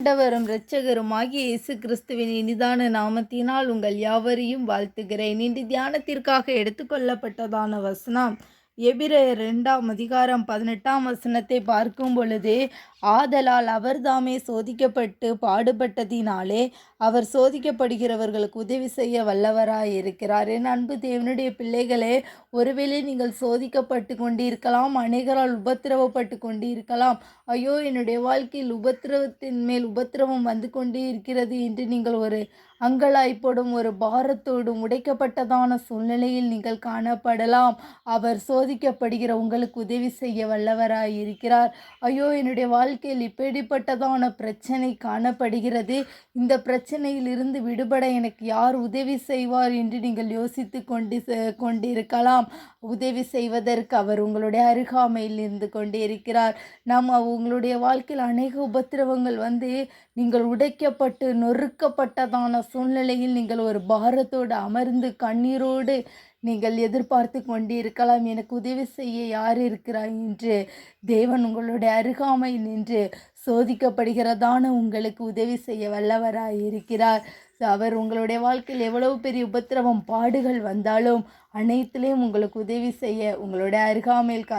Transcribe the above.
ஆண்டவரும் இரட்சகருமாகிய இயேசு கிறிஸ்துவின் இனிதான நாமத்தினால் உங்கள் யாவரையும் வாழ்த்துகிறேன். இன்று தியானத்திற்காக எடுத்துக்கொள்ளப்பட்டதான வசனம் எபிரேயர் இரண்டாம் அதிகாரம் பதினெட்டாம் வசனத்தை பார்க்கும் பொழுது ஆதலால் அவர்தாமே சோதிக்கப்பட்டு பாடுபட்டதினாலே அவர் சோதிக்கப்படுகிறவர்களுக்கு உதவி செய்ய வல்லவராய் இருக்கிறார் என் அன்பு தேவனுடைய பிள்ளைகளே ஒருவேளை நீங்கள் சோதிக்கப்பட்டு கொண்டிருக்கலாம் அநேகரால் உபத்திரவப்பட்டு கொண்டிருக்கலாம். ஐயோ என்னுடைய வாழ்க்கையில் உபத்திரவத்தின் மேல் உபத்திரவம் வந்து கொண்டே இருக்கிறது என்று நீங்கள் ஒரு அங்கலாய்ப்போடும் ஒரு பாரத்தோடும் உடைக்கப்பட்டதான சூழ்நிலையில் நீங்கள் காணப்படலாம். அவர் சோதி சோதிக்கப்படுகிற உங்களுக்கு உதவி செய்ய வல்லவராய் இருக்கிறார். ஐயோ என்னுடைய வாழ்க்கையில் இப்படிப்பட்டதான பிரச்சனை காணப்படுகிறது. இந்த பிரச்சனையில் இருந்து விடுபட எனக்கு யார் உதவி செய்வார் என்று நீங்கள் யோசித்து கொண்டு கொண்டிருக்கலாம். உதவி செய்வதற்கு அவர் உங்களுடைய அருகாமையில் இருந்து கொண்டே இருக்கிறார். நாம் உங்களுடைய வாழ்க்கையில் அநேக உபத்திரவங்கள் வந்து நீங்கள் உடைக்கப்பட்டு நொறுக்கப்பட்டதான சூழ்நிலையில் நீங்கள் ஒரு பாரத்தோடு அமர்ந்து கண்ணீரோடு நீங்கள் எதிர்பார்த்து கொண்டிருக்கலாம். எனக்கு உதவி செய்ய யார் இருக்கிறாய் என்று தேவன் உங்களுடைய அருகாமை நின்று சோதிக்கப்படுகிறதான உங்களுக்கு உதவி செய்ய வல்லவராய் இருக்கிறார். அவர் உங்களுடைய வாழ்க்கையில் எவ்வளவு பெரிய உபத்திரவம் பாடுகள் வந்தாலும் அனைத்திலையும் உங்களுக்கு உதவி செய்ய உங்களுடைய அருகாமையில்